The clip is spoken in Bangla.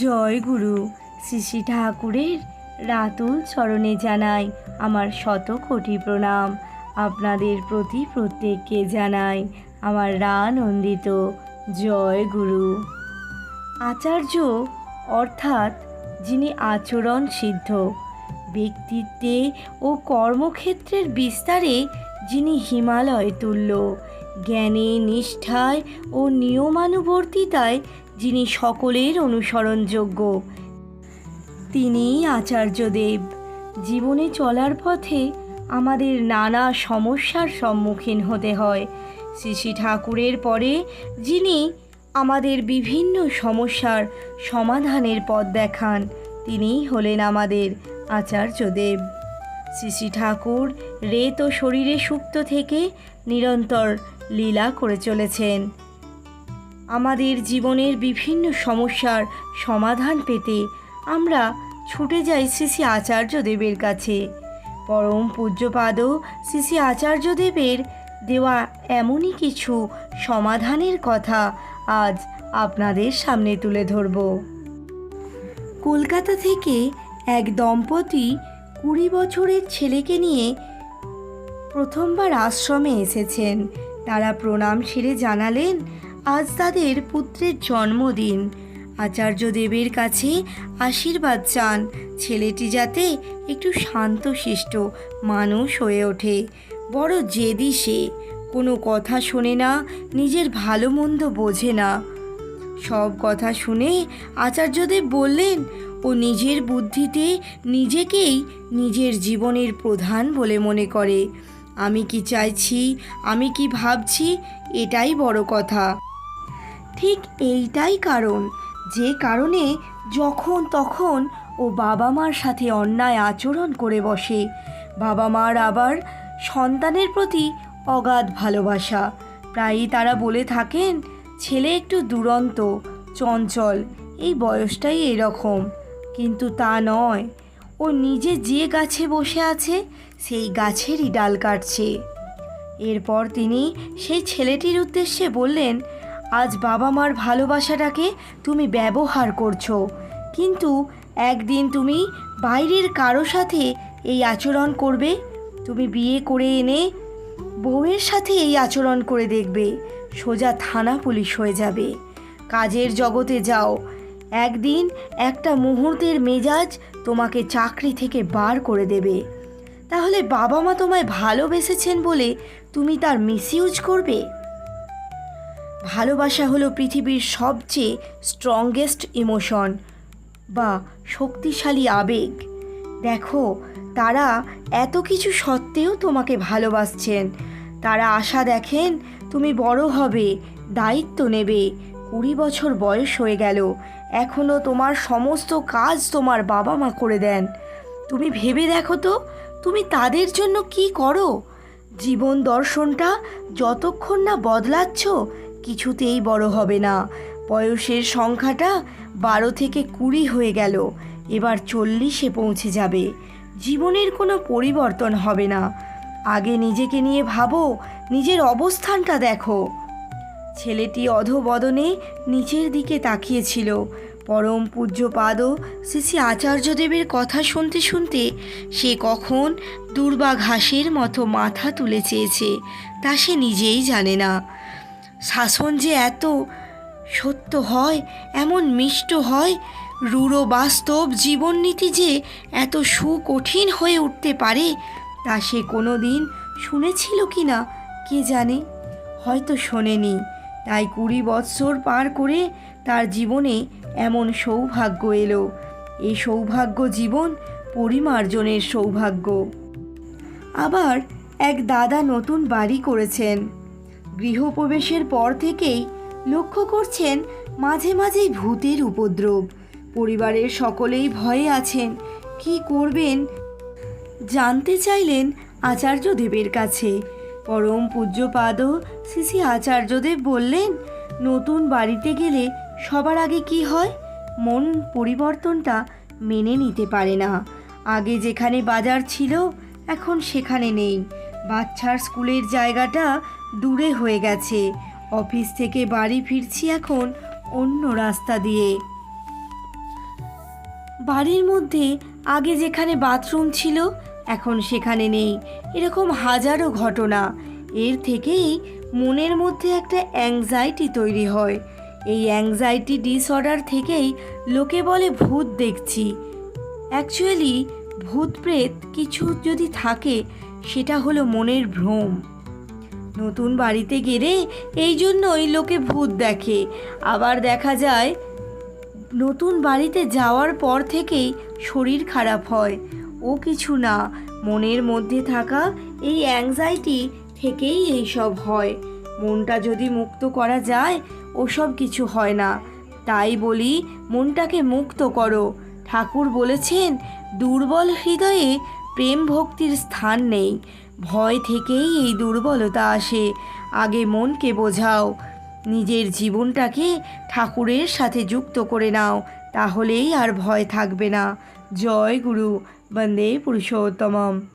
জয় গুরু। শ্রী শ্রী ঠাকুরের রাতুল চরণে জানাই আমার শত কোটি প্রণাম। আপনাদের প্রতি প্রত্যেককে জানাই আমার রানন্দিত জয় গুরু। আচার্য, অর্থাৎ যিনি আচরণ সিদ্ধ, ব্যক্তিত্বে ও কর্মক্ষেত্রের বিস্তারে যিনি হিমালয় তুল্য, জ্ঞানে নিষ্ঠায় ও নিয়মানুবর্তিতায় যিনি সকলের অনুসরণযোগ্য। তিনিই আচার্যদেব। জীবনে চলার পথে আমাদের নানা সমস্যার সম্মুখীন হতে হয়। শ্রী শ্রী ঠাকুরের পরে যিনি আমাদের বিভিন্ন সমস্যার সমাধানের পথ দেখান, তিনিই হলেন আমাদের আচার্যদেব। শ্রী শ্রী ঠাকুর রেত ও শরীরে সুপ্ত থেকে নিরন্তর লীলা করে চলেছেন। আমাদের জীবনের বিভিন্ন সমস্যার সমাধান পেতে আমরা ছুটে যাই শ্রী শ্রী আচার্যদেবের কাছে। পরম পূজ্যপাদ শ্রী শ্রী আচার্যদেবের দেওয়া এমনই কিছু সমাধানের কথা আজ আপনাদের সামনে তুলে ধরব। কলকাতা থেকে এক দম্পতি কুড়ি বছরের ছেলেকে নিয়ে প্রথমবার আশ্রমে এসেছেন। তারা প্রণাম সেরে জানালেন আজ তাদের পুত্রের জন্মদিন। আচার্যদেবের কাছে আশীর্বাদ চান। ছেলেটি যাতে একটু শান্তশিষ্ট মানুষ হয়ে ওঠে। বড় জেদি সে। কোনো কথা শোনে না, নিজের ভালো মন্দ বোঝে না। সব কথা শুনে আচার্যদেব বললেন, ও নিজের বুদ্ধিতে নিজেকেই নিজের জীবনের প্রধান বলে মনে করে। আমি কি চাইছি, আমি কি ভাবছি, এটাই বড় কথা। ঠিক এইটাই কারণ। যে কারণে যখন তখন ও বাবা মার সাথে অন্যায় আচরণ করে বসে। বাবা মার আবার সন্তানের প্রতি অগাধ ভালোবাসা। প্রায়ই তারা বলে থাকেন, ছেলে একটু দুরন্ত, চঞ্চল, এই বয়সটাই এরকম। কিন্তু তা নয়। ও নিজে যে গাছে বসে আছে, সেই গাছেরই ডাল কাটছে। এরপর তিনি সেই ছেলেটির উদ্দেশ্যে বললেন আজ বাবা মার ভালোবাসাটাকে তুমি ব্যবহার করছ। কিন্তু একদিন তুমি বাইরের কারও সাথে এই আচরণ করবে। তুমি বিয়ে করে এনে বউয়ের সাথে এই আচরণ করে দেখবে। সোজা থানা পুলিশ হয়ে যাবে। কাজের জগতে যাও। একদিন একটা মুহূর্তের মেজাজ তোমাকে চাকরি থেকে বার করে দেবে। তাহলে বাবা মা তোমায় ভালোবেসেছেন বলে তুমি তার মিসইউজ করবে? ভালোবাসা হলো পৃথিবীর সবচেয়ে স্ট্রংগেস্ট ইমোশন বা শক্তিশালী আবেগ। দেখো, তারা এত কিছু সত্ত্বেও তোমাকে ভালোবাসছেন। তারা আশা দেখেন তুমি বড় হবে, দায়িত্ব নেবে, কুড়ি বছর বয়স হয়ে গেল এখনও তোমার সমস্ত কাজ তোমার বাবা মা করে দেন। তুমি ভেবে দেখো তো, তুমি তাদের জন্য কি করো? জীবন দর্শনটা যতক্ষণ না বদলাচ্ছ কিছুতেই বড় হবে না। বয়সের সংখ্যাটা বারো থেকে কুড়ি হয়ে গেল। এবার চল্লিশে পৌঁছে যাবে। জীবনের কোনো পরিবর্তন হবে না। আগে নিজেকে নিয়ে ভাবো, নিজের অবস্থানটা দেখো। ছেলেটি অধবদনে নিচের দিকে তাকিয়েছিল। পরম পূজ্যপাদ শ্রী আচার্যদেবের কথা শুনতে শুনতে সে কখন দুর্বা ঘাসের মতো মাথা তুলে চেয়েছে, তা সে নিজেই জানে না। শাসন যে এত সত্য হয়, এমন মিষ্ট হয়, রূঢ় বাস্তব জীবননীতি যে এত সুকঠিন হয়ে উঠতে পারে, তা সে কোনো দিন শুনেছিল কি না কে জানে? হয়তো শোনেনি। তাই কুড়ি বৎসর পার করে তার জীবনে এমন সৌভাগ্য এলো। এই সৌভাগ্য জীবন পরিমার্জনের সৌভাগ্য। আবার এক দাদা নতুন বাড়ি করেছেন। গৃহপ্রবেশের পর থেকেই লক্ষ্য করছেন মাঝে মাঝেই ভূতের উপদ্রব। পরিবারের সকলেই ভয়ে আছেন, কি করবেন? জানতে চাইলেন আচার্যদেবের কাছে। পরম পূজ্যপাদ শ্রী আচার্যদেব বললেন, নতুন বাড়িতে গেলে সবার আগে কি হয়? মন পরিবর্তনটা মেনে নিতে পারে না। আগে যেখানে বাজার ছিল, এখন সেখানে নেই। বাচ্চার স্কুলের জায়গাটা দূরে হয়ে গেছে। অফিস থেকে বাড়ি ফিরছি এখন অন্য রাস্তা দিয়ে। বাড়ির মধ্যে আগে যেখানে বাথরুম ছিল, এখন সেখানে নেই। এরকম হাজারো ঘটনা। এর থেকেই মনের মধ্যে একটা অ্যাংজাইটি তৈরি হয়। এই অ্যাংজাইটি ডিসঅর্ডার থেকেই লোকে বলে ভূত দেখছি। অ্যাকচুয়ালি ভূত প্রেত কিছু যদি থাকে, সেটা হলো মনের ভ্রম। নতুন বাড়িতে গেলে এই জন্যই লোকে ভূত দেখে। আবার দেখা যায়, নতুন বাড়িতে যাওয়ার পর থেকেই শরীর খারাপ হয়। ও কিছু না, মনের মধ্যে থাকা এই অ্যাংজাইটি থেকেই এই সব হয়। মনটা যদি মুক্ত করা যায়, ওসব কিছু হয় না। তাই বলি, মনটাকে মুক্ত করো। ঠাকুর বলেছেন, দুর্বল হৃদয়ে প্রেম ভক্তির স্থান নেই। ভয় থেকেই এই দুর্বলতা আসে। আগে মনকে বোঝাও, নিজের জীবনটাকে ঠাকুরের সাথে যুক্ত করে নাও, তাহলেই আর ভয় থাকবে না। জয় গুরু, বন্দে পুরুষোত্তমম।